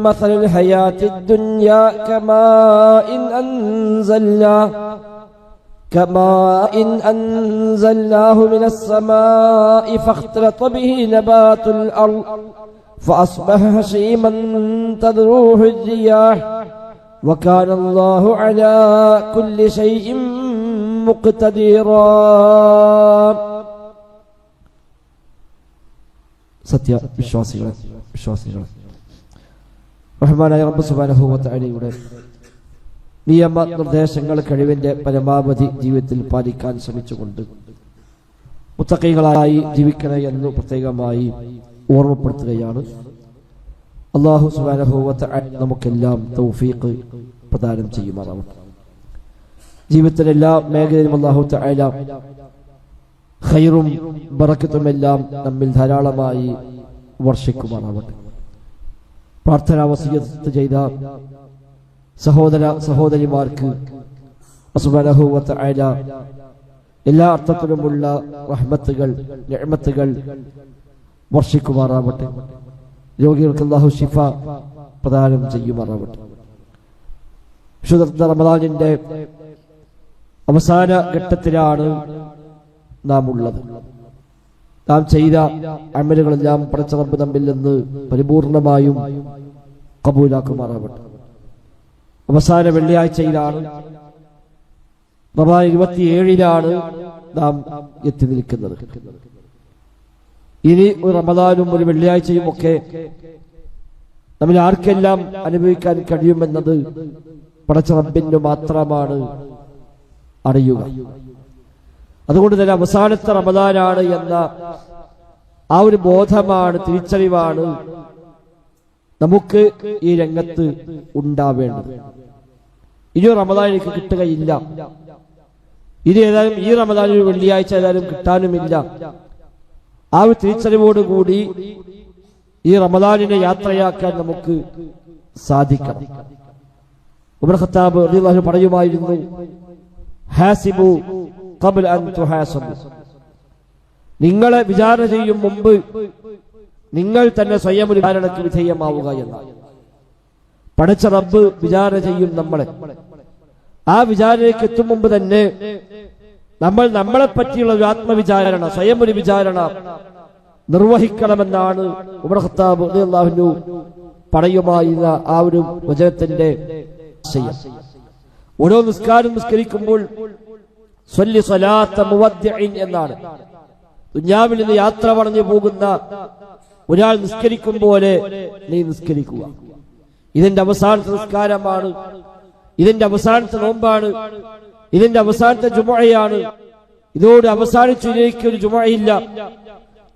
مثل الحياة الدنيا كماء إن أنزلنا كماء إن أنزلناه من السماء فاختلط به نبات الأرض فأصبح هشيما تذروه الرياح وكان الله على كل شيء مقتدرا സത്യ വിശ്വാസികളെ വിശ്വാസികളെ റഹ്മാനായ റബ്ബ് സുബാനഹുവത്തയുടെ നിയമ നിർദ്ദേശങ്ങൾ കഴിവിന്റെ പരമാവധി ജീവിതത്തിൽ പാലിക്കാൻ ശ്രമിച്ചുകൊണ്ട് മുത്തക്കൈകളായി ജീവിക്കണേ എന്ന് പ്രത്യേകമായി ഓർമ്മപ്പെടുത്തുകയാണ്. അള്ളാഹു സുബാനഹുവത്ത നമുക്കെല്ലാം തൗഫീഖ് പ്രദാനം ചെയ്യുമാറാവട്ടെ. ജീവിതത്തിലെ എല്ലാ മേഖലയിലും അള്ളാഹു തആല ഖൈറും ബറക്കത്തുമെല്ലാം നമ്മിൽ ധാരാളമായി വർഷിക്കുമാറാവട്ടെ. പ്രാർത്ഥനാ വസീത്ത് ചെയ്ത സഹോദര സഹോദരിമാർക്ക് എല്ലാ അർത്ഥത്തിലുമുള്ള റഹ്മത്തുകൾ നിഅമത്തുകൾ വർഷിക്കുമാറാവട്ടെ. രോഗികൾക്ക് അള്ളാഹു ഷിഫ പ്രദാനം ചെയ്യുമാറാവട്ടെ. വിശുദ്ധ റമദാനിന്റെ അവസാന ഘട്ടത്തിലാണ് നാം ഉള്ളത് നാം ചെയ്ത അമലുകളെല്ലാം പടച്ച തമ്മിൽ നിന്ന് പരിപൂർണമായും കബൂലാക്കുമാറാവട്ടെ. അവസാന വെള്ളിയാഴ്ചയിലാണ് റമദാൻ ഇരുപത്തിയേഴിലാണ് നാം എത്തി നിൽക്കുന്നത്. ഇനി ഒരു റമദാനും ഒരു വെള്ളിയാഴ്ചയും ഒക്കെ നമ്മൾ ആർക്കെല്ലാം അനുഭവിക്കാൻ കഴിയുമെന്നത് പടച്ച റബ്ബിന് മാത്രമാണ് അറിയുക. അതുകൊണ്ട് തന്നെ അവസാനത്തെ റമദാനാണ് എന്ന ആ ഒരു ബോധമാണ് തിരിച്ചറിവാണ് നമുക്ക് ഈ രംഗത്ത് ഉണ്ടാവേണ്ടത്. ഇനി റമദാൻ എനിക്ക് കിട്ടുകയില്ല. ഇനി ഏതായാലും ഈ റമദാൻ ഒരു വെള്ളിയാഴ്ച ഏതായാലും കിട്ടാനുമില്ല. ആ ഒരു തിരിച്ചറിവോടുകൂടി ഈ റമദാനിനെ യാത്രയാക്കാൻ നമുക്ക് സാധിക്കണം. ഉമർ ഖത്താബ് പറയുമായിരുന്നു ഹാസിബു തുഹാസബ് നിങ്ങളെ വിചാരണ ചെയ്യും മുമ്പ് നിങ്ങൾ തന്നെ സ്വയം ഒരു വിചാരണയ്ക്ക് വിധേയമാവുക എന്ന്. പഠിച്ച റബ്ബ് വിചാരണ ചെയ്യും നമ്മളെ. ആ വിചാരണയ്ക്ക് എത്തും മുമ്പ് തന്നെ നമ്മൾ നമ്മളെ പറ്റിയുള്ള ഒരു ആത്മവിചാരണ സ്വയം ഒരു വിചാരണ നിർവഹിക്കണമെന്നാണ് ഉമർ ഖത്താബ് ആ ഒരു വചനത്തിന്റെ ഓരോ നിസ്കാരം നിസ്കരിക്കുമ്പോൾ എന്നാണ്. ദുഞ്ഞാവിൽ നിന്ന് യാത്ര പറഞ്ഞു പോകുന്ന ഒരാൾ നിസ്കരിക്കും പോലെ നീ നിസ്കരിക്കുക. ഇതിന്റെ അവസാനത്തെ നിസ്കാരമാണ്. ഇതിന്റെ അവസാനത്തെ നോമ്പാണ്. ഇതിന്റെ അവസാനത്തെ ജുമഴയാണ് ഇതോട് അവസാനിച്ചു ഇനി എനിക്കൊരു ജുമഴയില്ല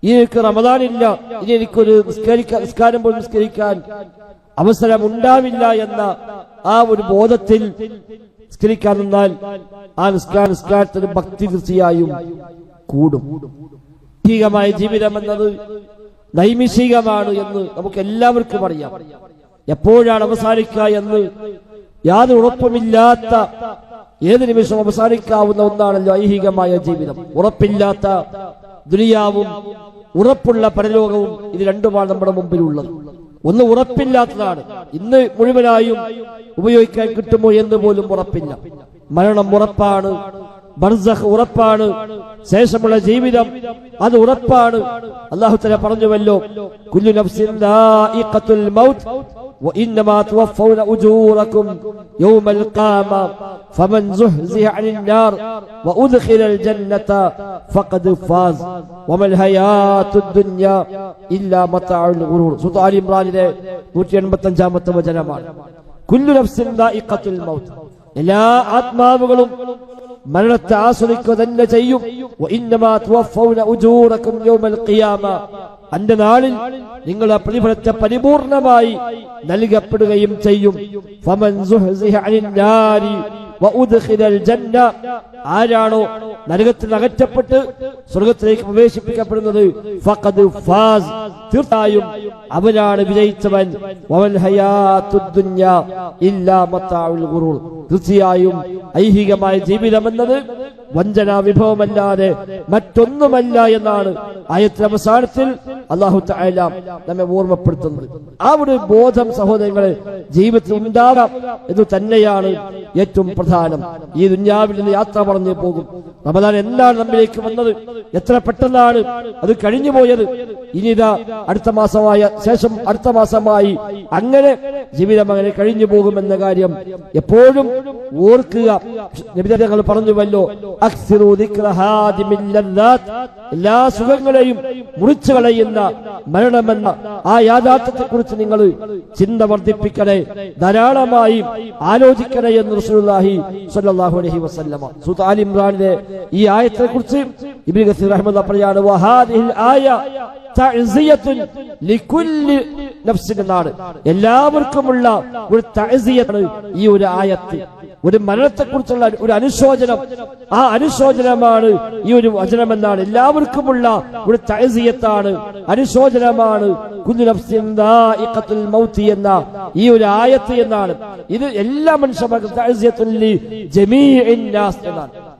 ഇനി എനിക്ക് റമദാനില്ല. ഇനി എനിക്കൊരു നിസ്കരിക്കാൻ നിസ്കാരം പോലും നിസ്കരിക്കാൻ അവസരം ഉണ്ടാവില്ല എന്ന ആ ഒരു ബോധത്തിൽ നിസ്കരിക്കാൻ നിന്നാൽ ആ നിസ്കാര നിസ്കാരത്തിന് ഭക്തി തീർച്ചയായും കൂടും. ഭീകമായ ജീവിതം എന്നത് നൈമിഷികമാണ് എന്ന് നമുക്ക് എല്ലാവർക്കും അറിയാം. എപ്പോഴാണ് അവസാനിക്കുക എന്ന് യാതൊരു ഉറപ്പുമില്ലാത്ത ഏത് നിമിഷം അവസാനിക്കാവുന്ന ഒന്നാണല്ലോ ഐഹികമായ ജീവിതം. ഉറപ്പില്ലാത്ത ദുനിയാവും ഉറപ്പുള്ള പരലോകവും ഇത് രണ്ടുമാണ് നമ്മുടെ മുമ്പിലുള്ളത്. ഒന്ന് ഉറപ്പില്ലാത്തതാണ്. ഇന്ന് മുഴുവനായും ഉപയോഗിക്കാൻ കിട്ടുമോ എന്ന് പോലും ഉറപ്പില്ല. മരണം ഉറപ്പാണ്. ബർസഖ് ഉറപ്പാണ് ശേഷമുള്ള ജീവിതം അത് ഉറപ്പാണ് അള്ളാഹു തല പറഞ്ഞുവല്ലോ കുല്ലു നഫ്സിൻ ദാഇഖത്തുൽ മൗത്ത് وإنما توفون أجوركم يوم القيامة فمن زحزح عن النار وأدخل الجنة فقد فاز وما الحياة الدنيا إلا متاع الغرور سورة آل عمران 185 വചനമാണ് കുല്ലു നഫ്സിൻ ദാഇഖത്തുൽ മൗത്ത് എല്ലാ ആത്മാവുകളും മരണത്തെ ആസ്വദിക്കുക തന്നെ ചെയ്യും. അന്റെ നാളിൽ നിങ്ങളുടെ പ്രതിഫലത്തെ പരിപൂർണമായി നൽകപ്പെടുകയും ചെയ്യും. ആരാണോ നരകത്തിൽ അകറ്റപ്പെട്ട് സ്വർഗത്തിലേക്ക് പ്രവേശിപ്പിക്കപ്പെടുന്നത്? ഫാസ്. തീർച്ചയായും അവനാണ് വിജയിച്ചവൻ. തീർച്ചയായും ഐഹികമായ ജീവിതം എന്നത് വഞ്ചനാ വിഭവമല്ലാതെ മറ്റൊന്നുമല്ല എന്നാണ് ആയത്തിന്റെ അവസാനത്തിൽ അള്ളാഹു തആല നമ്മെ ഓർമ്മപ്പെടുത്തുന്നത്. ആ ഒരു ബോധം സഹോദരങ്ങളെ ജീവിതത്തിൽ ഉണ്ടാകാം എന്ന് തന്നെയാണ് ഏറ്റവും പ്രധാനം. ഈ ദുന്യാവിൽ നിന്ന് യാത്ര പറഞ്ഞു പോകും. റമദാൻ എന്താണ് നമ്മിലേക്ക് വന്നത്? എത്ര പെട്ടെന്നാണ് അത് കഴിഞ്ഞു പോയത്? ഇനി ഇതാ അടുത്ത മാസമായ ശേഷം അടുത്ത മാസമായി അങ്ങനെ ജീവിതം അങ്ങനെ കഴിഞ്ഞു പോകുമെന്ന കാര്യം എപ്പോഴും ഓർക്കുക. നിബിധങ്ങൾ പറഞ്ഞുവല്ലോ എല്ലാ സുഖങ്ങളെയും മുറിച്ചു കളയുന്ന മരണമെന്ന ആ യാഥാർത്ഥ്യത്തെ കുറിച്ച് നിങ്ങൾ ചിന്ത വർദ്ധിപ്പിക്കണേ. ധാരാളമായി ആലോചിക്കണേ എന്ന് റസൂലുള്ളാഹി സ്വല്ലല്ലാഹു അലൈഹി വസല്ലമ. സൂത്ത് ആൽ ഇംറാനിലെ ഈ ആയത്തെ കുറിച്ച് ഇബ്നു കസീർ റഹ്മത്തുള്ളാഹി പറയാണ് വഹാദിഹിൽ ആയ തഅസിയത്തുൻ ലികുല്ലി നഫ്സിൻ എന്നാണ്. എല്ലാവർക്കുമുള്ള ഒരു തഅസിയത്താണ് ഈ ഒരു ആയത്ത്. ഒരു മരണത്തെക്കുറിച്ചുള്ള ഒരു അനുശോചനം. ആ അനുശോചനമാണ് ഈ ഒരു വചനം എന്നാണ് എല്ലാവർക്കുമുള്ള ഒരു തഴസിയത്താണ് അനുശോചനമാണ്. എന്ന ഈ ഒരു ആയത്ത് എന്നാണ്. ഇത് എല്ലാ മനുഷ്യർക്കും എന്നാണ്.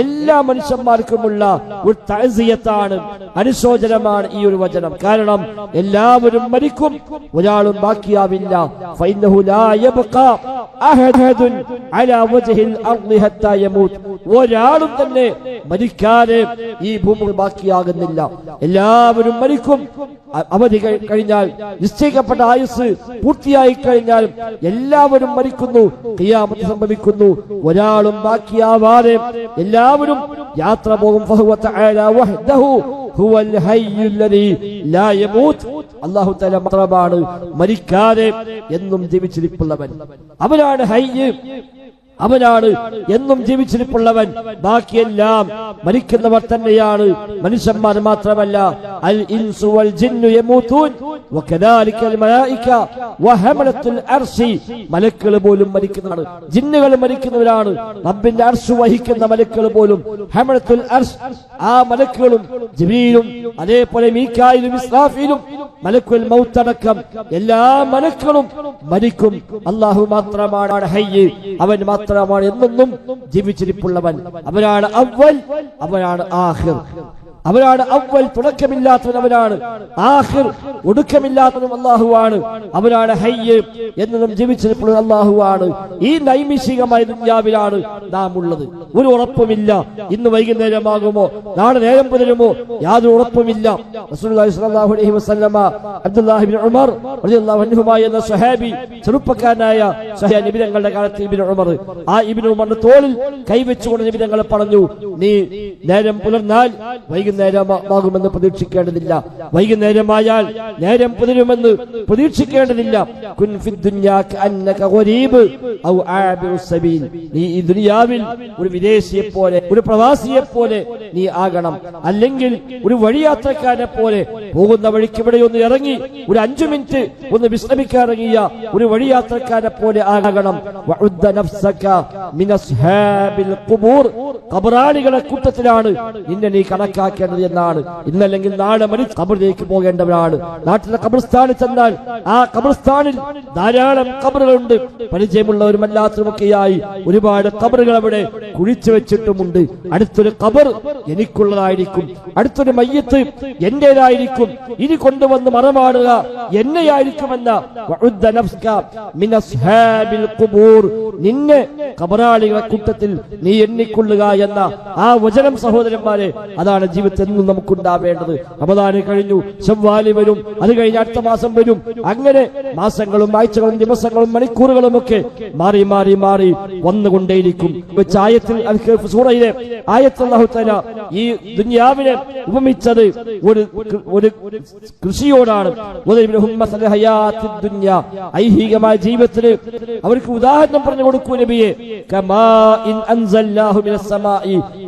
എല്ലാ മനുഷ്യന്മാർക്കുമുള്ള ഒരു തഅസിയത്താണ് അനുശോചനമാണ് ഈ ഒരു വചനം. കാരണം എല്ലാവരും മരിക്കും ഒരാളും ബാക്കിയാവില്ല. ഒരാളും തന്നെ മരിക്കാതെ ഈ ഭൂമി ബാക്കിയാകുന്നില്ല. എല്ലാവരും മരിക്കും അവധി കഴിഞ്ഞാൽ നിശ്ചയിക്കപ്പെട്ട ആയുസ് പൂർത്തിയായി കഴിഞ്ഞാൽ എല്ലാവരും മരിക്കുന്നു കിയാമത്ത് സംഭവിക്കുന്നു ഒരാളും ബാക്കിയാവാതെ എല്ലാവരും യാത്ര പോകും. അള്ളാഹു തല മാത്രമാണ് മരിക്കാതെ എന്നും ജീവിച്ചിരിപ്പുള്ളവൻ. അവനാണ് ഹയ്യ്. അവനാണ് എന്നും ജീവിച്ചിരിപ്പുള്ളവൻ. ബാക്കിയെല്ലാം മരിക്കുന്നവർ തന്നെയാണ്. മനുഷ്യന്മാർ മാത്രമല്ല. അൽ ഇൻസു വൽ ജിന്നു യമൂതൂൻ വകദാലിക അൽ മലായിക. വഹമലത്തുൽ അർശി പോലും മരിക്കുന്നതാണ് ജിന്നുകൾ മരിക്കുന്നവരാണ്. റബ്ബിന്റെ അർശ് വഹിക്കുന്ന മലക്കുകൾ പോലും. ഹമലത്തുൽ അർശ് ആ മലക്കുകളും ജിബ്രീലും അതേപോലെ മീക്കായിലും ഇസ്രാഫിലും മലക്കുൽ മൗത്തടക്കം എല്ലാ മലക്കളും മരിക്കും. അള്ളാഹു മാത്രമാണ് ഹയ്യ് അവൻ മാത്രമാണ് എന്നെന്നും ജീവിച്ചിരിപ്പുള്ളവൻ. അവനാണ് അവൽ അവനാണ് ആഹിർ. അവനാണ് അവൽ തുടക്കമില്ലാത്തവനവനാണ്. ആഹിർ ഒടുക്കമില്ലാത്തതും അള്ളാഹുവാണ് അവനാണ് ഹയ്യ് എന്നതും ജീവിച്ചിരിപ്പോഴും അള്ളാഹുവാണ് ഈ നൈമിഷികമായ ദുന്യാവിലാണ് നാം ഉള്ളത് ഒരു ഉറപ്പുമില്ല. ഇന്ന് വൈകുന്നേരമാകുമോ? നാളെ നേരം പുലരുമോ? യാതൊരു ഉറപ്പുമില്ല. അലൈഹി വസല്ലമ അബ്ദുല്ലാഹി ഉമർ റളിയല്ലാഹു അൻഹുമായ എന്ന സ്വഹാബി ചെറുപ്പക്കാരനായ സഹാ നബി തങ്ങളുടെ കാലത്ത് ഇബ്നു ഉമർ ആ ഇബ്നു ഉമറിന്റെ തോളിൽ കൈവച്ചുകൊണ്ട് നബി തങ്ങൾ പറഞ്ഞു നീ നേരം പുലർന്നാൽ വൈകുന്നേരമാകുമെന്ന് പ്രതീക്ഷിക്കേണ്ടതില്ല. വൈകുന്നേരമായാൽ നേരം പുലരുമെന്ന് പ്രതീക്ഷിക്കേണ്ടതില്ല. നീ ഈ ദുനിയാവിൽ ഒരു വിദേശിയെ പോലെ ഒരു പ്രവാസിയെ പോലെ നീ ആകണം. അല്ലെങ്കിൽ ഒരു വഴിയാത്രക്കാരെ പോലെ പോകുന്ന വഴിക്ക് ഇവിടെ ഒന്ന് ഇറങ്ങി ഒരു അഞ്ചു മിനിറ്റ് ഒന്ന് വിശ്രമിക്കാൻ ഇറങ്ങിയ ഒരു വഴിയാത്രക്കാരെ പോലെ ആകണം. ഖബറാളികളെ കൂട്ടത്തിലാണ് നിന്നെ നീ കണക്കാക്കേണ്ടത് എന്നാണ്. ഇന്നല്ലെങ്കിൽ നാളെ മരിച്ച് കബറിലേക്ക് പോകേണ്ടവരാണ്. നാട്ടിലെ കബർസ്ഥാനിൽ ചെന്നാൽ ആ കബർസ്ഥാനിൽ ധാരാളം കബറുകളുണ്ട് പരിചയമുള്ളവരും അല്ലാത്തതുമൊക്കെയായി ഒരുപാട് കബറുകൾ അവിടെ കുഴിച്ചു വെച്ചിട്ടുമുണ്ട്. അടുത്തൊരു കബർ എനിക്കുള്ളതായിരിക്കും. അടുത്തൊരു മയ്യത്ത് എന്റേതായിരിക്കും. ഇനി കൊണ്ടുവന്ന് മറമാടുക എന്നെയായിരിക്കുമെന്ന നിന്നെ കബറാളികളെ കൂട്ടത്തിൽ നീ എണ്ണിക്കൊള്ളുക എന്ന ആ വചനം സഹോദരന്മാരെ അതാണ് ജീവിതത്തിൽ നമുക്കുണ്ടാവേണ്ടത്. റമദാന് കഴിഞ്ഞു ചെവ്വാലി വരും അത് കഴിഞ്ഞ് അടുത്ത മാസം വരും. അങ്ങനെ മാസങ്ങളും ആഴ്ചകളും ദിവസങ്ങളും മണിക്കൂറുകളും ഒക്കെ മാറി മാറി മാറി വന്നുകൊണ്ടേയിരിക്കും. വെച്ച ആയത്തിൽ തആല ഈ ദുന്യാവിനെ ഉപമിച്ചത് ഒരു ഒരു കൃഷിയോടാണ്. ഐഹികമായ ജീവിതത്തിന് അവർക്ക് ഉദാഹരണം പറഞ്ഞു കൊടുക്കൂ നബിയെ.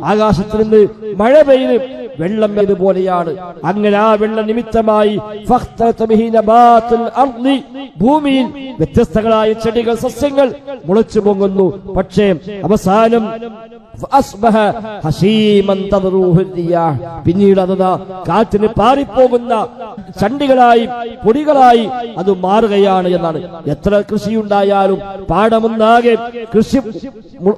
ആകാശത്തിൽ നിന്ന് മഴ പെയ്ത് വെള്ളം ഇതുപോലെയാണ് അങ്ങനെ ആ വെള്ള നിമിത്തമായി ഭൂമിയിൽ വ്യത്യസ്തങ്ങളായ ചെടികൾ സസ്യങ്ങൾ മുളച്ചു പൊങ്ങുന്നു. പക്ഷേ അവസാനം പിന്നീട് അത് കാറ്റിന് പാറിപ്പോകുന്ന ചണ്ടികളായി പൊടികളായി അത് മാറുകയാണ് എന്നാണ്. എത്ര കൃഷിയുണ്ടായാലും പാടമൊന്നാകെ കൃഷി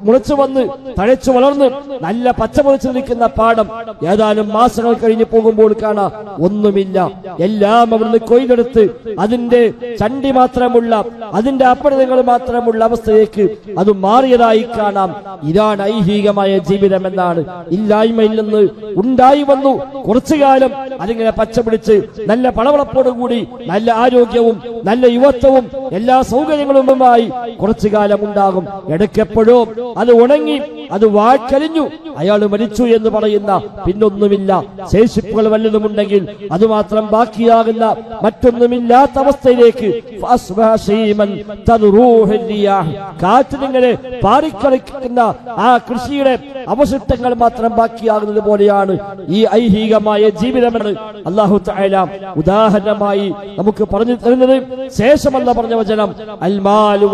മുളച്ചു വന്ന് തഴച്ചു വളർന്ന് നല്ല പച്ച മുളച്ചു നിൽക്കുന്ന പാടം ഏതാനും മാസങ്ങൾ കഴിഞ്ഞ് പോകുമ്പോൾ കാണാം. ഒന്നുമില്ല. എല്ലാം അവിടുന്ന് കൊയ്തെടുത്ത് അതിന്റെ ചണ്ടി മാത്രമുള്ള അതിന്റെ അപ്പടങ്ങൾ മാത്രമുള്ള അവസ്ഥയിലേക്ക് അത് മാറിയതായി കാണാം. ഇതാണ് ഐഹികമായ ജീവിതം എന്നാണ് ഇല്ലായ്മയിൽ നിന്ന് ഉണ്ടായി വന്നു. കുറച്ചു കാലം അതിങ്ങനെ പച്ചപിടിച്ച് നല്ല പളവളപ്പോടുകൂടി നല്ല ആരോഗ്യവും നല്ല യുവത്വവും എല്ലാ സൗകര്യങ്ങളുമായി കുറച്ചു കാലം ഉണ്ടാകും. ഇടയ്ക്കെപ്പോഴോ അത് ഉണങ്ങി അത് വാഴ്ചലിഞ്ഞു അയാൾ മരിച്ചു എന്ന് പറയുന്ന പിന്നൊന്നുമില്ല. ശേഷിപ്പുകൾ വല്ലതുമുണ്ടെങ്കിൽ അത് മാത്രം ബാക്കിയാകുന്ന മറ്റൊന്നുമില്ലാത്ത അവസ്ഥയിലേക്ക്. കാറ്റിനിങ്ങനെ പാറിക്കളിക്കുന്ന ആ കൃഷിയുടെ അവശിഷ്ടങ്ങൾ മാത്രം ബാക്കിയാകുന്നത് പോലെയാണ് ഈ ഐഹികമായ ജീവിതമെന്ന് അള്ളാഹു തആല ഉദാഹരണമായി നമുക്ക് പറഞ്ഞു തരുന്നത്. ശേഷമല്ല പറഞ്ഞ വചനം അൽമാലു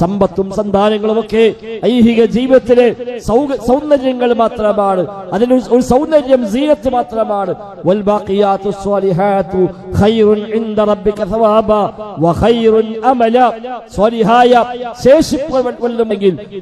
സമ്പത്തും സന്താനങ്ങളും ഒക്കെ ഐഹിക ജീവിതത്തിലെ സൗന്ദര്യങ്ങൾ മാത്രമാണ്. അതിന് ഒരു സൗന്ദര്യം സീനത്ത് മാത്രമാണ്.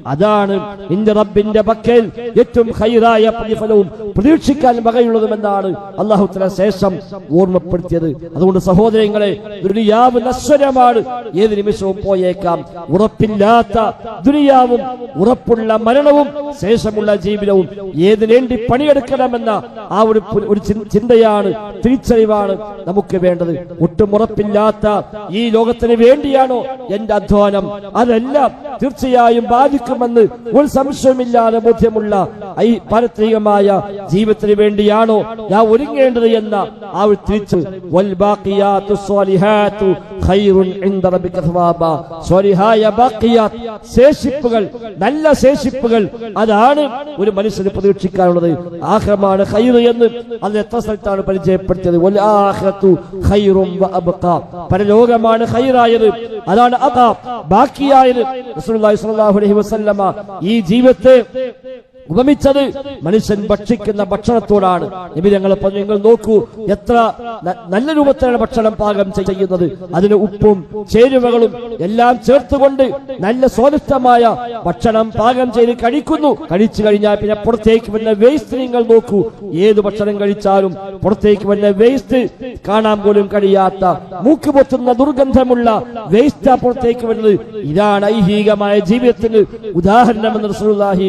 അതാണ് നിന്റെ റബ്ബിന്റെ പക്കൽ ഏറ്റവും ഹൈറായ പ്രതിഫലവും പ്രതീക്ഷിക്കാൻ വകയുള്ളതുമെന്നാണ് അള്ളാഹു തല ശേഷം ഓർമ്മപ്പെടുത്തിയത്. അതുകൊണ്ട് സഹോദരങ്ങളെ ദുനിയാവ് നശ്വരമാണ്. ഏത് നിമിഷവും പോയേക്കാം. ഉറപ്പില്ലാത്ത ദുനിയാവും ഉറപ്പുള്ള മരണവും ശേഷമുള്ള ജീവിതവും ഏതിനേണ്ടി പണിയെടുക്കണമെന്ന ആ ഒരു ഒരു ചിന്തയാണ് തിരിച്ചറിവാണ് നമുക്ക് വേണ്ടത്. ഒട്ടും ഉറപ്പില്ലാത്ത ഈ ലോകത്തിന് വേണ്ടിയാണോ എന്റെ അധ്വാനം? അതെല്ലാം തീർച്ചയായും ബാധിക്കുമെന്ന് ഒരു സംശയമില്ലാതെ ബോധ്യമുള്ള ഈ പാരത്രികമായ ജീവിതത്തിന് വേണ്ടിയാണോ ഞാൻ ഒരുങ്ങേണ്ടത് എന്ന ആ തിരിച്ചു ശേഷിപ്പുകൾ നല്ല ശേഷിപ്പുകൾ. അതാണ് ഒരു മനുഷ്യന് പ്രതീക്ഷിക്കാനുള്ളത്. ആഖിറമാണ് ഖൈർ എന്ന് അത് എത്ര സ്ഥലത്താണ് പരിചയപ്പെടുത്തിയത്? പരലോകമാണ് ഖൈറായത്. അതാണ് അതാ ബാക്കിയായത്. ഈ ജീവിതത്തെ ഉപമിച്ചത് മനുഷ്യൻ ഭക്ഷിക്കുന്ന ഭക്ഷണത്തോടാണ്. നബി ഞങ്ങൾ പറഞ്ഞു നിങ്ങൾ നോക്കൂ എത്ര നല്ല രൂപത്തിലാണ് ഭക്ഷണം പാകം ചെയ്യുന്നത്. അതിന് ഉപ്പും ചേരുവകളും എല്ലാം ചേർത്തുകൊണ്ട് നല്ല സ്വാദിഷ്ടമായ ഭക്ഷണം പാകം ചെയ്ത് കഴിക്കുന്നു. കഴിച്ചു കഴിഞ്ഞാൽ പിന്നെ പുറത്തേക്ക് വരുന്ന വേസ്റ്റ് നിങ്ങൾ നോക്കൂ. ഏത് ഭക്ഷണം കഴിച്ചാലും പുറത്തേക്ക് വരുന്ന വേസ്റ്റ് കാണാൻ പോലും കഴിയാത്ത മൂക്ക് പൊത്തുന്ന ദുർഗന്ധമുള്ള വേസ്റ്റ് പുറത്തേക്ക് വരുന്നത്. ഇതാണ് ഐഹികമായ ജീവിതത്തിന് ഉദാഹരണമെന്ന് റസൂലുള്ളാഹി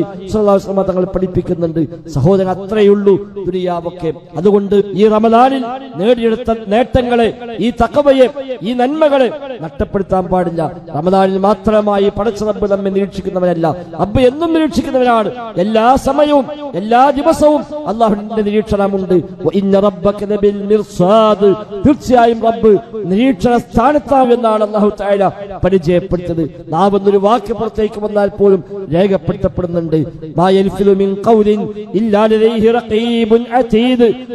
തങ്ങൾ പഠിപ്പിക്കുന്നുണ്ട്. സഹോദരൻ അത്രയുള്ളൂ ദുനിയാവൊക്കെ. അതുകൊണ്ട് ഈ റമദാനിൽ നേടിയെടുത്ത നേട്ടങ്ങളെ ഈ തക്കവയെ ഈ നന്മകളെ നഷ്ടപ്പെടുത്താൻ പാടില്ല. റമദാനിൽ മാത്രമായി പടച്ച റബ്ബ് നമ്മെ നിരീക്ഷിക്കുന്നവരല്ല അബ്ബ് എന്നും നിരീക്ഷിക്കുന്നവരാണ് എല്ലാ സമയവും എല്ലാ ദിവസവും അള്ളാഹുവിന്റെ നിരീക്ഷണമുണ്ട്. തീർച്ചയായും റബ്ബ് നിരീക്ഷണ സ്ഥാനത്താവും എന്നാണ് അള്ളാഹു തായ പരിചയപ്പെടുത്തത്. നാവെന്നൊരു വാക്ക് പുറത്തേക്ക് വന്നാൽ പോലും രേഖപ്പെടുത്തപ്പെടുന്നുണ്ട്.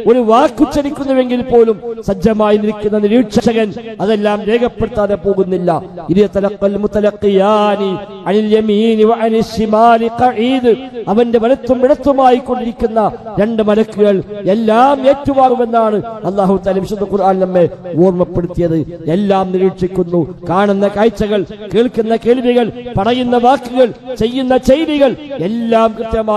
ഒരു വാക്കുച്ചരിക്കുന്നുവെങ്കിൽ പോലും സജ്ജമായി നിൽക്കുന്ന നിരീക്ഷകൻ അതെല്ലാം രേഖപ്പെടുത്താതെ പോകുന്നില്ല. അവന്റെ വലത്തും ഇടത്തുമായി കൊണ്ടിരിക്കുന്ന രണ്ട് മലക്കുകൾ എല്ലാം ഏറ്റുവാങ്ങുമെന്നാണ് അള്ളാഹു തആല വിശുദ്ധ ഖുർആൻ നമ്മെ ഓർമ്മപ്പെടുത്തിയത്. എല്ലാം നിരീക്ഷിക്കുന്നു. കാണുന്ന കാഴ്ചകൾ കേൾക്കുന്ന കേൾവികൾ പറയുന്ന വാക്കുകൾ ചെയ്യുന്ന ചെയ്തികൾ എല്ലാം കൃത്യമായി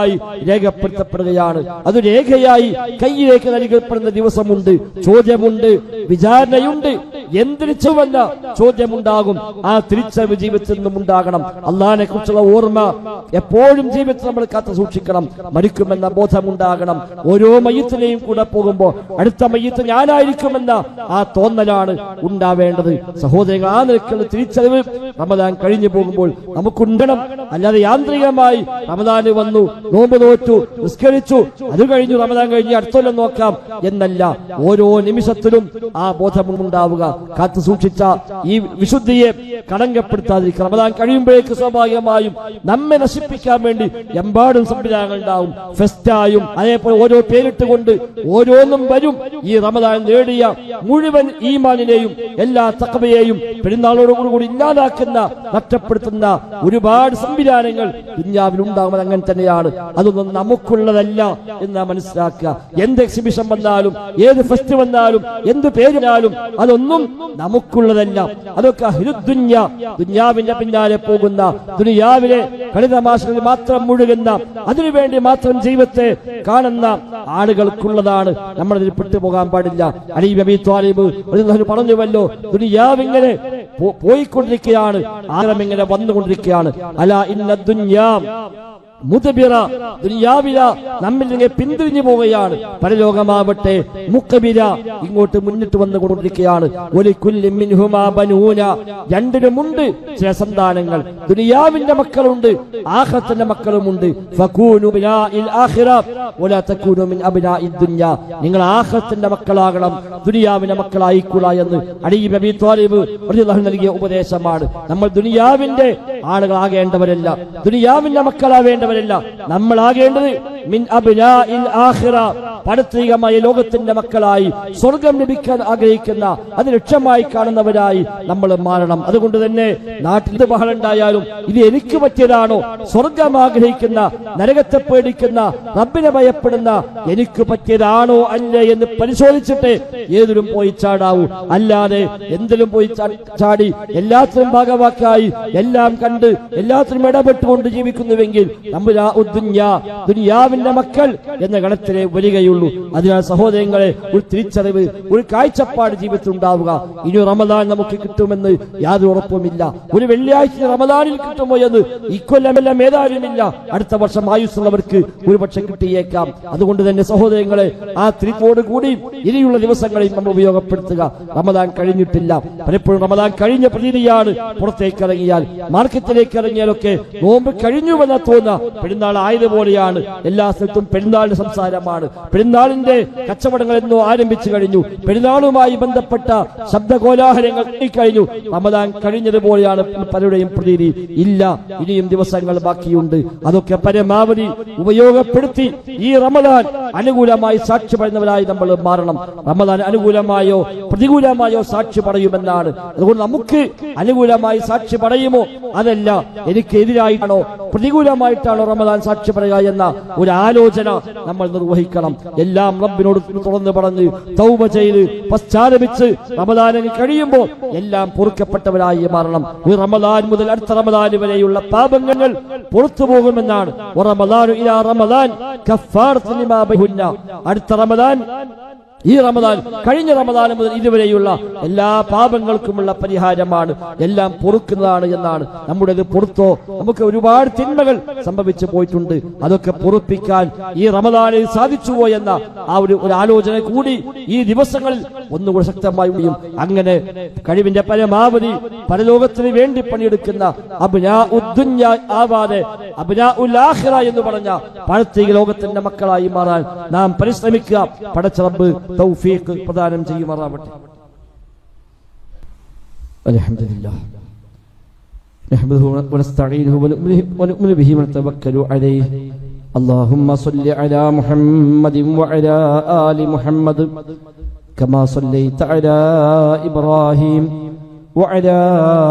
രേഖപ്പെടുത്തപ്പെടുകയാണ്. അത് രേഖയായി കയ്യിലേക്ക് നൽകപ്പെടുന്ന ദിവസമുണ്ട് ചോദ്യമുണ്ട് വിചാരണയുണ്ട്. എന്തിരിച്ചുമല്ല ചോദ്യമുണ്ടാകും? ആ തിരിച്ചറിവ് ജീവിതത്തിൽ നിന്നും ഉണ്ടാകണം. അള്ളാഹിനെ കുറിച്ചുള്ള ഓർമ്മ എപ്പോഴും ജീവിതത്തിൽ നമ്മൾ കാത്തു സൂക്ഷിക്കണം. മരിക്കുമെന്ന ബോധമുണ്ടാകണം. ഓരോ മയ്യത്തിനെയും കൂടെ പോകുമ്പോൾ അടുത്ത മയ്യത്ത് ഞാനായിരിക്കുമെന്ന ആ തോന്നലാണ് ഉണ്ടാവേണ്ടത്. സഹോദരങ്ങൾ ആ നിലക്കുള്ള തിരിച്ചറിവ് റമദാൻ കഴിഞ്ഞു പോകുമ്പോൾ നമുക്കുണ്ടണം. അല്ലാതെ യാന്ത്രികമായി റമദാന് വന്നു നോമ്പ് നോറ്റു നിസ്കരിച്ചു. അത് കഴിഞ്ഞു റമദാൻ കഴിഞ്ഞ് അടുത്തൊല്ലം നോക്കാം എന്നല്ല ഓരോ നിമിഷത്തിലും ആ ബോധം ഉണ്ടാവുക കാത്തു സൂക്ഷിച്ച ഈ വിശുദ്ധിയെ കളങ്കപ്പെടുത്താതിരിക്കുക. റമദാൻ കഴിയുമ്പോഴേക്ക് സ്വാഭാവികമായും നമ്മെ നശിപ്പിക്കാൻ വേണ്ടി എമ്പാടും സംവിധാനങ്ങൾ ഉണ്ടാവും. ഫെസ്റ്റായും അതേപോലെ ഓരോ പേരിട്ടുകൊണ്ട് ഓരോന്നും വരും. ഈ റമദാൻ നേടിയ മുഴുവൻ ഈമാനിനെയും എല്ലാ തക്കവയെയും പെരുന്നാളോടുകൂടി ഇല്ലാതാക്കുന്ന നഷ്ടപ്പെടുത്തുന്ന ഒരുപാട് സംവിധാനങ്ങൾ ദുഞ്ഞാവിൽ ഉണ്ടാകുന്നത് അങ്ങനെ തന്നെയാണ് അതൊന്നും നമുക്കുള്ളതല്ല എന്ന് മനസ്സിലാക്കുക. എന്ത് എക്സിബിഷൻ വന്നാലും ഏത് ഫെസ്റ്റ് വന്നാലും എന്ത് പേരിനാലും അതൊന്നും നമുക്കുള്ളതല്ല. അതൊക്കെ ഹിരുദുഞ്ഞ ദുഞ്ഞാവിന്റെ പിന്നാലെ പോകുന്ന ദുനിയാവിലെ കളിതമാശകളിൽ മാത്രം മുഴുകുന്ന അതിനുവേണ്ടി മാത്രം ജീവിതത്തെ കാണുന്ന ആളുകൾക്കുള്ളതാണ്. നമ്മളതിൽ പെട്ടുപോകാൻ പാടില്ല. അലീബ് അബി ത്വാലിബ് പറഞ്ഞുവല്ലോ ദുനിയാവിങ്ങനെ പോയിക്കൊണ്ടിരിക്കുകയാണ് ആരം ഇങ്ങനെ വന്നുകൊണ്ടിരിക്കുകയാണ് അല ഇന്ന ദുന്യാ മുതബിറ ദുനിയാവില നമ്മിൽ നിന്ന് പിന്തിരിഞ്ഞു പോവുകയാണ്. പരലോകമാവട്ടെ മുക്കബിര ഇങ്ങോട്ട് മുന്നിട്ട് കുല്ലിമിൻഹുമാ ബനൂന. രണ്ടിനുമുണ്ട് ചില സന്താനങ്ങൾ. ദുനിയാവിന്റെ മക്കളുണ്ട് ആഹത്തിന്റെ മക്കളുമുണ്ട്. നിങ്ങൾ ആഹത്തിന്റെ മക്കളാകണം ദുനിയാവിന്റെ മക്കളായിക്കൂടാ എന്ന് അലി നബി ത്വാലിബ് റളിയല്ലാഹു നൽകിയ ഉപദേശമാണ്. നമ്മൾ ദുനിയാവിന്റെ ആളുകളാകേണ്ടവരല്ല. ദുനിയാവിന്റെ മക്കളാവേണ്ടവരല്ല നമ്മളാകേണ്ടത് മിൻ ആഖിറ ലോകത്തിന്റെ മക്കളായി സ്വർഗം ലഭിക്കാൻ ആഗ്രഹിക്കുന്ന അത് ലക്ഷ്യമായി കാണുന്നവരായി നമ്മൾ മാറണം. അതുകൊണ്ട് തന്നെ നാട്ടിൽ ഇത് ബഹളം ഇത് എനിക്ക് പറ്റിയതാണോ? സ്വർഗം ആഗ്രഹിക്കുന്ന നരകത്തെ പേടിക്കുന്ന റബ്ബിനെ ഭയപ്പെടുന്ന എനിക്ക് പറ്റിയതാണോ അല്ലേ എന്ന് പരിശോധിച്ചിട്ട് ഏതിലും പോയി ചാടാവൂ. അല്ലാതെ എന്തിലും പോയി ചാടി എല്ലാത്തിനും ഭാഗവാക്കായി എല്ലാം കണ്ട് എല്ലാത്തിനും ഇടപെട്ടുകൊണ്ട് ജീവിക്കുന്നുവെങ്കിൽ നമ്മൾ ദുനിയാവിന്റെ മക്കൾ എന്ന ഗണത്തിലെ വരികയുള്ളൂ. അതിനാൽ സഹോദരങ്ങളെ ഒരു തിരിച്ചറിവ് ഒരു കാഴ്ചപ്പാട് ജീവിതത്തിൽ ഉണ്ടാവുക ഇനി റമദാൻ നമുക്ക് കിട്ടുമെന്ന് യാതൊരു ഉറപ്പുമില്ല. ഒരു വെള്ളിയാഴ്ച റമദാനിൽ കിട്ടുമോ എന്ന് ഇക്കൊല്ലമെല്ലാം ഏതാരുമില്ല അടുത്ത വർഷം ആയുസ്സുള്ളവർക്ക് ഒരു പക്ഷെ കിട്ടിയേക്കാം. അതുകൊണ്ട് തന്നെ സഹോദരങ്ങളെ ആ തിരിച്ചോട് കൂടി ഇനിയുള്ള ദിവസങ്ങളിൽ നമ്മൾ ഉപയോഗപ്പെടുത്തുക. റമദാൻ കഴിഞ്ഞിട്ടില്ല. പലപ്പോഴും റമദാൻ കഴിഞ്ഞ പ്രതീതിയാണ് പുറത്തേക്ക് ഇറങ്ങിയാൽ. മാർക്കറ്റിലേക്ക് ഇറങ്ങിയാലൊക്കെ നോമ്പ് കഴിഞ്ഞുവെന്ന തോന്നുക. പെരുന്നാൾ ആയതുപോലെയാണ്. എല്ലാ സ്ഥലത്തും പെരുന്നാളിന്റെ സംസാരമാണ്. പെരുന്നാളിന്റെ കച്ചവടങ്ങൾ എന്നോ ആരംഭിച്ചു കഴിഞ്ഞു. പെരുന്നാളുമായി ബന്ധപ്പെട്ട ശബ്ദകോലാഹലങ്ങൾ കഴിഞ്ഞു റമദാൻ കഴിഞ്ഞതുപോലെയാണ് പലരുടെയും പ്രതീതി. ഇല്ല ഇനിയും ദിവസങ്ങൾ ബാക്കിയുണ്ട്. അതൊക്കെ പരമാവധി ഉപയോഗപ്പെടുത്തി ഈ റമദാൻ അനുകൂലമായി സാക്ഷി പറയുന്നവരായി നമ്മൾ മാറണം. റമദാൻ അനുകൂലമായോ പ്രതികൂലമായോ സാക്ഷി പറയുമെന്നാണ്. അതുകൊണ്ട് നമുക്ക് അനുകൂലമായി സാക്ഷി പറയുമോ? അതല്ല എനിക്ക് എതിരായിട്ടാണോ പ്രതികൂലമായിട്ടാണോ റമദാൻ സാക്ഷി പറയുക എന്ന ഒരു ആലോചന നമ്മൾ നിർവഹിക്കണം. എല്ലാം റബ്ബിനോട് തുറന്ന് പറഞ്ഞ് തൗബ ചെയ്ത് പശ്ചാത്തപിച്ച് റമദാനിന് കഴിയുമ്പോൾ എല്ലാം പൊറുക്കപ്പെട്ടവരായി മാറണം. ഈ റമദാൻ മുതൽ അടുത്ത റമദാൻ വരെയുള്ള പാപങ്ങൾ പുറത്തു പോകുമെന്നാണ്. അടുത്ത റമദാൻ ഈ റമദാൻ കഴിഞ്ഞ റമദാൻ മുതൽ ഇതുവരെയുള്ള എല്ലാ പാപങ്ങൾക്കുമുള്ള പരിഹാരമാണ്. എല്ലാം പൊറുക്കുന്നതാണ് എന്നാണ്. നമ്മുടെ ഇത് പൊറുത്തോ? നമുക്ക് ഒരുപാട് തിന്മകൾ സംഭവിച്ചു പോയിട്ടുണ്ട്. അതൊക്കെ പൊറുപ്പിക്കാൻ ഈ റമദാനിൽ സാധിച്ചുവോ എന്ന ആ ഒരു ഒരു ആലോചന കൂടി ഈ ദിവസങ്ങളിൽ ഒന്നുകൂടി ശക്തമായി അങ്ങനെ കഴിവിന്റെ പരമാവധി പരലോകത്തിന് വേണ്ടി പണിയെടുക്കുന്ന അഭിനാ ഉദ്ദുന്യ ആവാതെ എന്ന് പറഞ്ഞ പാഴ്ത്തിക ലോകത്തിന്റെ മക്കളായി മാറാൻ നാം പരിശ്രമിക്കുക. പടച്ചറബ് തൗഫീഖ് പ്രദാനം ചെയ്യുമാറാവട്ടെ അൽഹംദുലില്ലാഹ് نحمده ونستعينه ونؤمن- ونؤمن به ونتوكل عليه اللهم صل على محمد وعلى آل محمد كما صليت على إبراهيم وعلى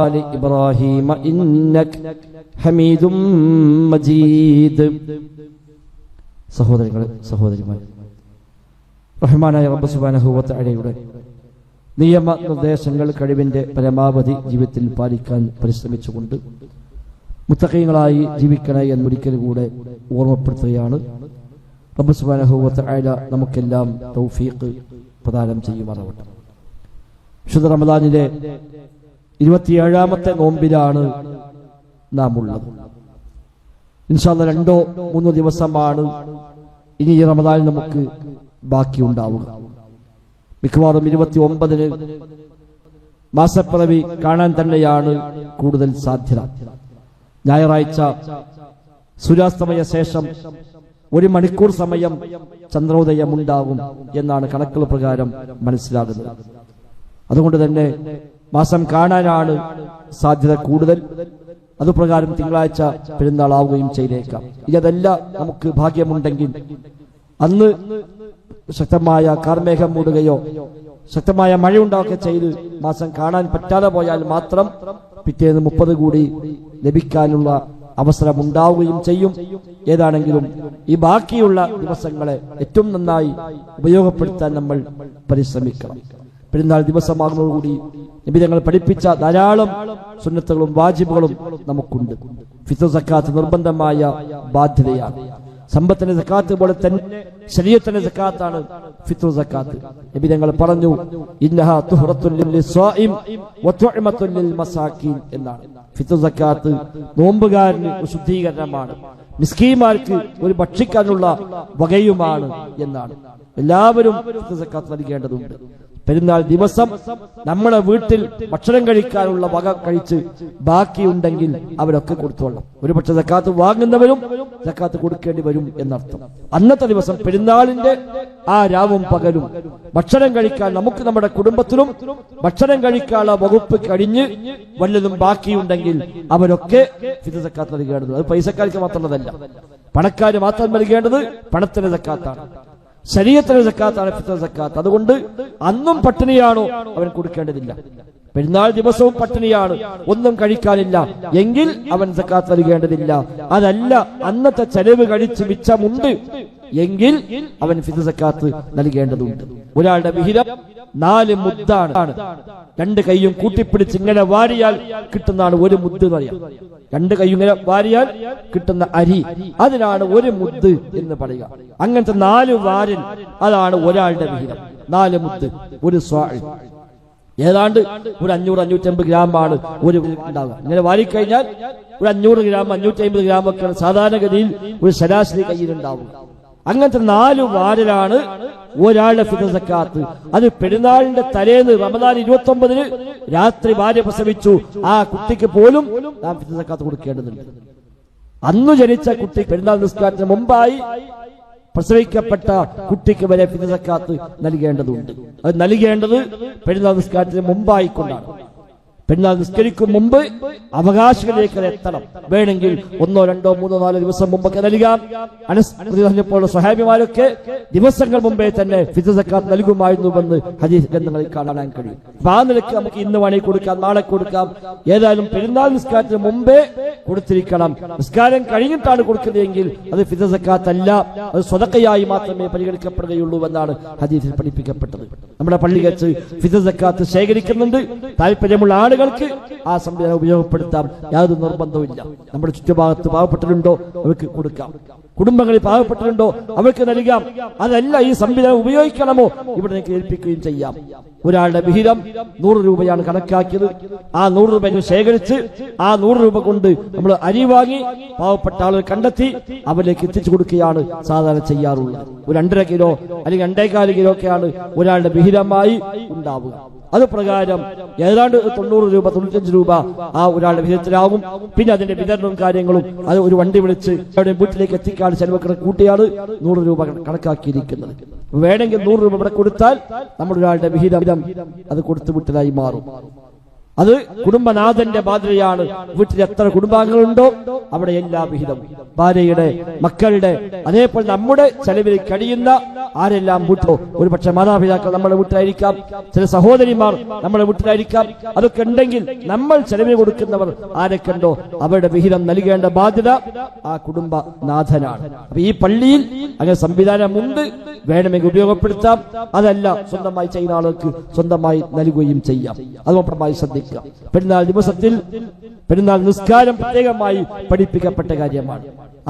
آل إبراهيم إنك حميد مجيد സഹോദരങ്ങളെ സഹോദരിമാർ റഹ്മാനായ റബ്ബ് സുബാനഹുവത്ത് അഴയുടെ നിയമ നിർദ്ദേശങ്ങൾ കഴിവിന്റെ പരമാവധി ജീവിതത്തിൽ പാലിക്കാൻ പരിശ്രമിച്ചുകൊണ്ട് മുത്തക്കയങ്ങളായി ജീവിക്കണേ എന്നൊരിക്കൽ കൂടെ ഓർമ്മപ്പെടുത്തുകയാണ്. റബ്ബ് സുബാനഹുവത്ത് അഴ നമുക്കെല്ലാം തൗഫീഖ് പ്രദാനം ചെയ്യുമാറാവട്ടെ. വിശുദ്ധ റമദാനിലെ ഇരുപത്തിയേഴാമത്തെ നോമ്പിലാണ് നാം ഉള്ളത് ഇൻഷാല്ല രണ്ടോ മൂന്നോ ദിവസമാണ് ഇനി ഈ റമദാനിൽ നമുക്ക് ബാക്കിയുണ്ടാവുക. മിക്കവാറും ഇരുപത്തി ഒമ്പതിന് മാസപ്പിറവി കാണാൻ തന്നെയാണ് കൂടുതൽ സാധ്യത. ഞായറാഴ്ച സൂര്യാസ്തമയ ശേഷം ഒരു മണിക്കൂർ സമയം ചന്ദ്രോദയമുണ്ടാകും എന്നാണ് കണക്കുകൾ പ്രകാരം മനസ്സിലാകുന്നത്. അതുകൊണ്ട് തന്നെ മാസം കാണാനാണ് സാധ്യത കൂടുതൽ. അതുപ്രകാരം തിങ്കളാഴ്ച പെരുന്നാളാവുകയും ചെയ്തേക്കാം. ഇനി നമുക്ക് ഭാഗ്യമുണ്ടെങ്കിൽ അന്ന് ശക്തമായ കാർമേഘം മൂടുകയോ ശക്തമായ മഴ ഉണ്ടാവുകയോ ചെയ്ത് മാസം കാണാൻ പറ്റാതെ പോയാൽ മാത്രം പിറ്റേന്ന് മുപ്പത് കൂടി ലഭിക്കാനുള്ള അവസരം ഉണ്ടാവുകയും ചെയ്യും. ഏതാണെങ്കിലും ഈ ബാക്കിയുള്ള ദിവസങ്ങളെ ഏറ്റവും നന്നായി ഉപയോഗപ്പെടുത്താൻ നമ്മൾ പരിശ്രമിക്കണം. പെരുന്നാൾ ദിവസമാകുന്നതോടുകൂടി നബി ഞങ്ങൾ പഠിപ്പിച്ച ധാരാളം സുന്നത്തുകളും വാജിബുകളും നമുക്കുണ്ട്. ഫിത്ർ സക്കാത്ത് നിർബന്ധമായ ബാധ്യതയാണ്. സമ്പത്തിന്റെ സക്കാത്ത് പോലെ തന്നെ ശരീരത്തിന്റെ സക്കാത്താണ് ഫിത്രു സക്കാത്ത്. നബി ഞങ്ങൾ പറഞ്ഞു ഇന്നഹ മസാക്കീൻ എന്നാണ്. ഫിത്രു സക്കാത്ത് നോമ്പുകാരന് ശുദ്ധീകരണമാണ്. മിസ്കീമാർക്ക് ഒരു ഭക്ഷിക്കാനുള്ള വകയുമാണ് എന്നാണ്. എല്ലാവരും ഫിത്ർ സക്കാത്ത് നൽകേണ്ടതുണ്ട്. പെരുന്നാൾ ദിവസം നമ്മുടെ വീട്ടിൽ ഭക്ഷണം കഴിക്കാനുള്ള വക കഴിച്ച് ബാക്കിയുണ്ടെങ്കിൽ അവരൊക്കെ കൊടുത്തോളാം ഒരു പക്ഷെ സക്കാത്ത് വാങ്ങുന്നവരും സക്കാത്ത് കൊടുക്കേണ്ടി വരും എന്നർത്ഥം. അന്നത്തെ ദിവസം പെരുന്നാളിന്റെ ആ രാവും പകലും ഭക്ഷണം കഴിക്കാൻ നമുക്ക് നമ്മുടെ കുടുംബത്തിലും ഭക്ഷണം കഴിക്കാനുള്ള വകുപ്പ് കഴിഞ്ഞ് വല്ലതും ബാക്കിയുണ്ടെങ്കിൽ അവരൊക്കെ ഫിത് സക്കാത്ത് നൽകേണ്ടത് അത് പൈസക്കാർക്ക് മാത്രമുള്ളതല്ല പണക്കാര് മാത്രം നൽകേണ്ടത് പണത്തിന് സക്കാത്താണ്. ശരീരത്തിന് സക്കാത്താണ് ഫിത്തർ സക്കാത്ത് അതുകൊണ്ട് അന്നും പട്ടിണിയാണോ അവൻ കൊടുക്കേണ്ടതില്ല. പെരുന്നാൾ ദിവസവും പട്ടിണിയാണ്. ഒന്നും കഴിക്കാനില്ല. എങ്കിൽ അവൻ സക്കാത്ത് നൽകേണ്ടതില്ല. അതല്ല അന്നത്തെ ചെലവ് കഴിച്ച് മിച്ചമുണ്ട്. എങ്കിൽ അവൻ ഫിത്തർ സക്കാത്ത് നൽകേണ്ടതുണ്ട്. ഒരാളുടെ വിഹിതം നാല് മുദ്ദാണ്. രണ്ട് കൈയും കൂട്ടിപ്പിടിച്ച് ഇങ്ങനെ വാരിയാൽ കിട്ടുന്നതാണ് ഒരു മുദ്ദ് എന്ന് പറയാം. രണ്ട് കൈയും ഇങ്ങനെ വാരിയാൽ കിട്ടുന്ന അരി. അതിനാണ് ഒരു മുദ്ദ് എന്ന് പറയുക. അങ്ങനത്തെ നാല് വാരൻ അതാണ് ഒരാളുടെ വിഹിതം. നാല് മുദ്ദ്. ഒരു സ്വാഴ് ഏതാണ്ട് ഒരു അഞ്ഞൂറ് അഞ്ഞൂറ്റമ്പത് ഗ്രാമാണ് ഒരു ഉണ്ടാവുക. ഇങ്ങനെ വാരിക്കഴിഞ്ഞാൽ ഒരു അഞ്ഞൂറ് ഗ്രാം അഞ്ഞൂറ്റി അമ്പത് ഗ്രാം ഒക്കെയാണ് സാധാരണഗതിയിൽ ഒരു ശരാശരി കയ്യിൽ കയ്യിലുണ്ടാവുക അങ്ങനത്തെ നാല് വാരലാണ് ഒരാളുടെ ഫിതസക്കാത്ത് അത് പെരുന്നാളിന്റെ തലേന്ന് റമദാൻ ഇരുപത്തി ഒമ്പതിന് രാത്രി ഭാര്യ പ്രസവിച്ചു. ആ കുട്ടിക്ക് പോലും നാം ഫിതസക്കാത്ത് കൊടുക്കേണ്ടതുണ്ട് അന്നു ജനിച്ച കുട്ടി പെരുന്നാൾ നിസ്കാരത്തിന് മുമ്പായി പ്രസവിക്കപ്പെട്ട കുട്ടിക്ക് വരെ ഫിദ സക്കാത്ത് നൽകേണ്ടതുണ്ട്. അത് നൽകേണ്ടത് പെരുന്നാൾ നിസ്കാരത്തിന് മുമ്പായിക്കൊണ്ടാണ്. പെരുന്നാൾ നിസ്കരിക്കും മുമ്പ് അവകാശികളിലേക്ക് അത് എത്തണം. വേണമെങ്കിൽ ഒന്നോ രണ്ടോ മൂന്നോ നാലോ ദിവസം മുമ്പൊക്കെ നൽകാം. അനസ് പറഞ്ഞപ്പോൾ സ്വഹാബിമാരൊക്കെ ദിവസങ്ങൾ മുമ്പേ തന്നെ ഫിത്ത് സക്കാത്ത് നൽകുമായിരുന്നുവെന്ന് ഹദീസ് ഗ്രന്ഥങ്ങളിൽ കാണാൻ കഴിയും. അപ്പൊ ആ നിലയ്ക്ക് നമുക്ക് ഇന്ന് വേണമെങ്കിൽ കൊടുക്കാം നാളെ കൊടുക്കാം. ഏതായാലും പെരുന്നാൾ നിസ്കാരത്തിന് മുമ്പേ കൊടുത്തിരിക്കണം. നിസ്കാരം കഴിഞ്ഞിട്ടാണ് കൊടുക്കുന്നതെങ്കിൽ അത് ഫിത്ത് സക്കാത്ത് അല്ല അത് സ്വതക്കയായി മാത്രമേ പരിഗണിക്കപ്പെടുകയുള്ളൂ എന്നാണ് ഹദീസിൽ പഠിപ്പിക്കപ്പെട്ടത്. നമ്മുടെ പള്ളി വെച്ച് ഫിസക്കാത്ത് സക്കാത്ത് ശേഖരിക്കുന്നുണ്ട്. താല്പര്യമുള്ള ആളുകൾക്ക് ആ സംവിധാനം ഉപയോഗപ്പെടുത്താം. യാതൊരു നിർബന്ധവും ഇല്ല നമ്മുടെ ചുറ്റുഭാഗത്ത് പാവപ്പെട്ടിട്ടുണ്ടോ അവർക്ക് കൊടുക്കാം. കുടുംബങ്ങളിൽ പാവപ്പെട്ടിട്ടുണ്ടോ അവർക്ക് നൽകാം. അതല്ല ഈ സംവിധാനം ഉപയോഗിക്കണമോ? ഇവിടെ നിങ്ങൾക്ക് ഏൽപ്പിക്കുകയും ചെയ്യാം. ഒരാളുടെ വിഹിതം നൂറ് രൂപയാണ് കണക്കാക്കിയത്. ആ നൂറ് രൂപ ശേഖരിച്ച് ആ നൂറ് രൂപ കൊണ്ട് നമ്മൾ അരി വാങ്ങി പാവപ്പെട്ട ആളുകൾ കണ്ടെത്തി അവരിലേക്ക് എത്തിച്ചു കൊടുക്കുകയാണ് സാധാരണ ചെയ്യാറുള്ളത്. ഒരു രണ്ടര കിലോ അല്ലെങ്കിൽ രണ്ടേകാൽ കിലോ ഒക്കെയാണ് ഒരാളുടെ വിഹിതമായി ഉണ്ടാവുക. അത് പ്രകാരം ഏതാണ്ട് തൊണ്ണൂറ് രൂപ തൊണ്ണൂറ്റഞ്ച് രൂപ ആ ഒരാളുടെ വിഹിതത്തിലാവും പിന്നെ അതിന്റെ വിതരണവും കാര്യങ്ങളും അത് ഒരു വണ്ടി വിളിച്ച് വീട്ടിലേക്ക് എത്തിക്കാൻ ചെലവൊക്കെ കൂട്ടിയാണ് നൂറ് രൂപ കണക്കാക്കിയിരിക്കുന്നത്. വേണമെങ്കിൽ നൂറ് രൂപ ഇവിടെ കൊടുത്താൽ നമ്മുടെ ഒരാളുടെ വിഹിതം അത് കൊടുത്തു വിട്ടതായി മാറും. അത് കുടുംബനാഥന്റെ മാതൃകയാണ് വീട്ടിൽ എത്ര കുടുംബാംഗങ്ങളുണ്ടോ? അവിടെ എല്ലാ വിഹിതം. ഭാര്യയുടെ മക്കളുടെ അതേപോലെ നമ്മുടെ ചെലവിൽ കഴിയുന്ന ആരെല്ലാം വീട്ടിലോ? ഒരു പക്ഷെ മാതാപിതാക്കൾ നമ്മുടെ വീട്ടിലായിരിക്കാം. ചില സഹോദരിമാർ നമ്മുടെ വീട്ടിലായിരിക്കാം. അതൊക്കെ ഉണ്ടെങ്കിൽ നമ്മൾ ചെലവിന് കൊടുക്കുന്നവർ ആരൊക്കെ ഉണ്ടോ അവരുടെ വിഹിതം നൽകേണ്ട ബാധ്യത ആ കുടുംബനാഥനാണ്. അപ്പൊ ഈ പള്ളിയിൽ അങ്ങനെ സംവിധാനമുണ്ട്. വേണമെങ്കിൽ ഉപയോഗപ്പെടുത്താം. അതല്ല സ്വന്തമായി ചെയ്യുന്ന ആളുകൾക്ക് സ്വന്തമായി നൽകുകയും ചെയ്യാം. അത് മാത്രമായി ശ്രദ്ധിക്കുക പെരുന്നാൾ ദിവസത്തിൽ പെരുന്നാൾ നിസ്കാരം പ്രത്യേകമായി പഠിപ്പിക്കപ്പെട്ട കാര്യമാണ്.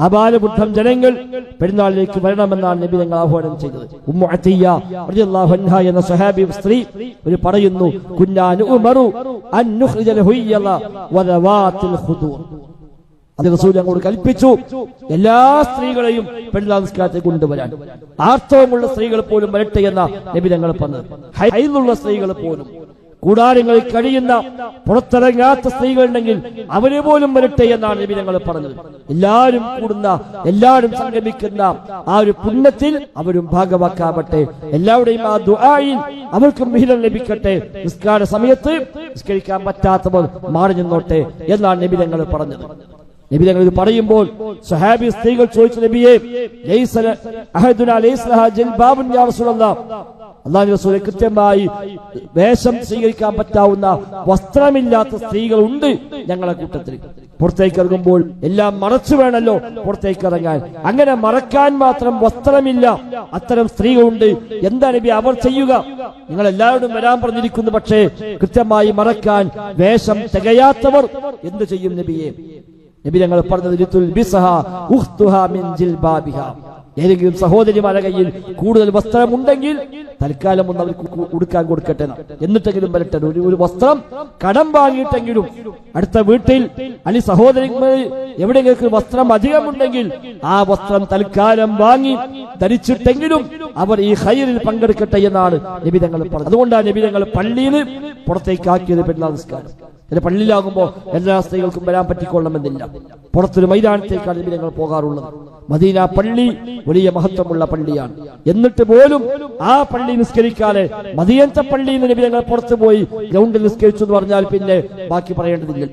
അപാലബുദ്ധം ജനങ്ങൾ പെരുന്നാളിലേക്ക് വരണമെന്നാണ് നബി ഞങ്ങൾ ആഹ്വാനം ചെയ്തത്. ഉമ്മു റളിയല്ലാഹു അൻഹ എന്ന സ്വഹാബി സ്ത്രീ ഒരു പറയുന്നു കുഞ്ഞാനു ഉമറു അത് റസൂൽ അങ്ങോട്ട് കൽപ്പിച്ചു എല്ലാ സ്ത്രീകളെയും പെരുന്നാൾ നിസ്കാരത്തെ കൊണ്ടുവരാൻ. ആർത്തവമുള്ള സ്ത്രീകൾ പോലും വരട്ടെ എന്ന നബി ഞങ്ങൾ പറഞ്ഞത്. ഹൈലുള്ള സ്ത്രീകൾ പോലും. കൂടാരങ്ങളിൽ കഴിയുന്ന പുറത്തിറങ്ങാത്ത സ്ത്രീകളുണ്ടെങ്കിൽ അവരെ പോലും വരട്ടെ എന്നാണ് നബി ഞങ്ങൾ പറഞ്ഞത്. എല്ലാവരും കൂടുന്ന എല്ലാവരും സംഗമിക്കുന്ന ആ ഒരു പുണ്യത്തിൽ അവരും ഭാഗവാക്കാവട്ടെ എല്ലാവരുടെയും ആ ദുആയിൽ അവർക്കും വിഹിതം ലഭിക്കട്ടെ. നിസ്കാര സമയത്ത് നിസ്കരിക്കാൻ പറ്റാത്തവർ മാറി നിന്നോട്ടെ എന്നാണ് നബി ഞങ്ങൾ പറഞ്ഞത്. നബി ഞങ്ങൾ ഇത് പറയുമ്പോൾ സഹാബി സ്ത്രീകൾ ചോദിച്ചു നബിയെ അള്ളാഹു റസൂൽ കൃത്യമായി വേഷം സ്വീകരിക്കാൻ പറ്റാവുന്ന വസ്ത്രമില്ലാത്ത സ്ത്രീകളുണ്ട് ഞങ്ങളെ കൂട്ടത്തിൽ. പുറത്തേക്ക് ഇറങ്ങുമ്പോൾ എല്ലാം മറച്ചു വേണമല്ലോ പുറത്തേക്ക് ഇറങ്ങാൻ. അങ്ങനെ മറക്കാൻ മാത്രം വസ്ത്രമില്ല. അത്തരം സ്ത്രീകളുണ്ട്. എന്താ നബി അവർ ചെയ്യുക? നിങ്ങൾ എല്ലാവരും വരാൻ പറഞ്ഞിരിക്കുന്നു പക്ഷേ കൃത്യമായി മറക്കാൻ വേഷം തികയാത്തവർ എന്ത് ചെയ്യും നബിയെ? നബി ഞങ്ങൾ പറഞ്ഞത് ഏതെങ്കിലും സഹോദരിമാരുടെ കയ്യിൽ കൂടുതൽ വസ്ത്രമുണ്ടെങ്കിൽ തൽക്കാലം ഒന്ന് അവർക്ക് ഉടുക്കാൻ കൊടുക്കട്ടെ എന്നിട്ടെങ്കിലും വരട്ടെ. ഒരു ഒരു വസ്ത്രം കടം വാങ്ങിയിട്ടെങ്കിലും അടുത്ത വീട്ടിൽ അല്ലെങ്കിൽ സഹോദരിമാരിൽ എവിടെയെങ്കിലും വസ്ത്രം അധികമുണ്ടെങ്കിൽ ആ വസ്ത്രം തൽക്കാലം വാങ്ങി ധരിച്ചിട്ടെങ്കിലും അവർ ഈ ഹൈറിൽ പങ്കെടുക്കട്ടെ എന്നാണ് നിബിതങ്ങൾ പറഞ്ഞത്. അതുകൊണ്ടാണ് നിബിതങ്ങൾ പള്ളിയിൽ പുറത്തേക്കാക്കിയത് പെരുന്നാൾ നിസ്കാരം. ചില പള്ളിയിലാകുമ്പോൾ എല്ലാ സ്ത്രീകൾക്കും വരാൻ പറ്റിക്കൊള്ളണമെന്നില്ല. പുറത്തൊരു മൈതാനത്തേക്കാണ് നബി ഞങ്ങൾ പോകാറുള്ളത്. മദീന പള്ളി വലിയ മഹത്വമുള്ള പള്ളിയാണ്. എന്നിട്ട് പോലും ആ പള്ളി നിസ്കരിക്കാതെ മദീനത്തെ പള്ളിയിൽ നിന്ന് നബി ഞങ്ങൾ പുറത്തു പോയി ഗ്രൗണ്ടിൽ നിസ്കരിച്ചു എന്ന് പറഞ്ഞാൽ പിന്നെ ബാക്കി പറയേണ്ടതില്ല.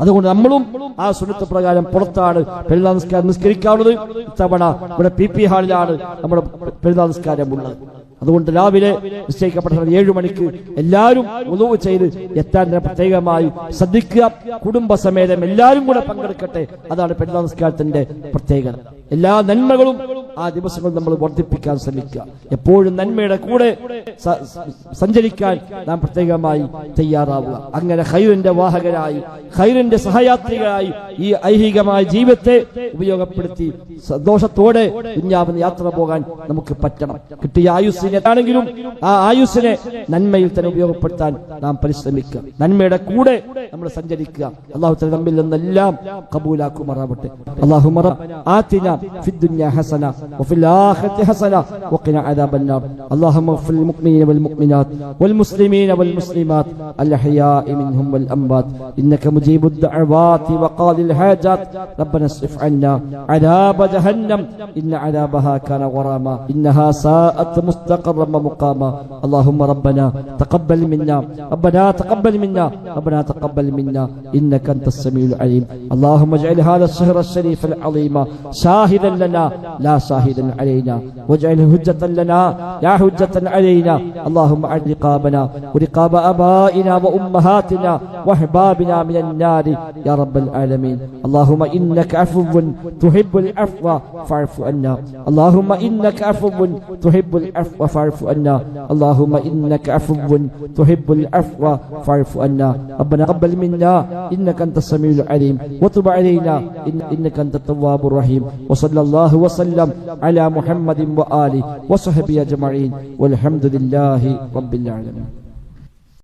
അതുകൊണ്ട് നമ്മളും ആ സുന്നത്ത് പ്രകാരം പുറത്താണ് പെരുന്നാൾ നിസ്കാരം നിസ്കരിക്കാറുള്ളത്. ഇത്തവണ ഇവിടെ പി പി ഹാളിലാണ് നമ്മുടെ പെരുന്നാൾ നിസ്കാരം ഉള്ളത് അതുകൊണ്ട് രാവിലെ നിശ്ചയിക്കപ്പെട്ട ഏഴു മണിക്ക് എല്ലാവരും ഉളവ് ചെയ്ത് എത്താൻ പ്രത്യേകമായി ശ്രദ്ധിക്കുക. കുടുംബസമേതം എല്ലാവരും കൂടെ പങ്കെടുക്കട്ടെ. അതാണ് പെരുന്നാൾ നിസ്കാരത്തിന്റെ പ്രത്യേകത. എല്ലാ നന്മകളും ആ ദിവസങ്ങൾ നമ്മൾ വർദ്ധിപ്പിക്കാൻ ശ്രമിക്കുക. എപ്പോഴും നന്മയുടെ കൂടെ സഞ്ചരിക്കാൻ നാം പ്രത്യേകമായി തയ്യാറാവുക. അങ്ങനെ ഹൈറിന്റെ വാഹകരായി ഹൈറിന്റെ സഹയാത്രികരായി ഈ ഐഹികമായ ജീവിതത്തെ ഉപയോഗപ്പെടുത്തി സന്തോഷത്തോടെ കുഞ്ഞാവുന്ന യാത്ര പോകാൻ നമുക്ക് പറ്റണം. കിട്ടിയ ആയുസ്സിനെ ആണെങ്കിലും ആ ആയുസ്സിനെ നന്മയിൽ തന്നെ ഉപയോഗപ്പെടുത്താൻ നാം പരിശ്രമിക്കുക. നന്മയുടെ കൂടെ നമ്മൾ സഞ്ചരിക്കുക. അള്ളാഹു തമ്മിൽ നിന്നെല്ലാം കബൂലാക്കുമാറാവട്ടെ. അള്ളാഹു في الدنيا حسنة وفي الآخرة حسنة وقنا عذاب النار. اللهم اغفر للمؤمنين والمؤمنات والمسلمين والمسلمات الأحياء منهم والأموات. إنك مجيب الدعوات وقاضي الحاجات. ربنا اصرف عنا عذاب جهنم. إن عذابها كان غراما. إنها ساءت مستقرا ومقاما. اللهم ربنا تقبل منا. ربنا تقبل منا. ربنا تقبل منا. إنك أنت السميع العليم. اللهم اجعل هذا الشهر الشريف العظيم شاهد شاهدا لنا لا شاهدا علينا واجعله حجة لنا لا حجة علينا اللهم اعد رقابنا ورقاب ابائنا وامهاتنا واحبابنا من النار يا رب العالمين اللهم انك عفو تحب العفو فاعف عنا اللهم انك عفو تحب العفو فاعف عنا اللهم انك عفو تحب العفو فاعف عنا ربنا قبل منا انك انت السميع العليم وتب علينا إن انك انت التواب الرحيم وصلى الله وسلم على محمد واله وصحبه اجمعين والحمد لله رب العالمين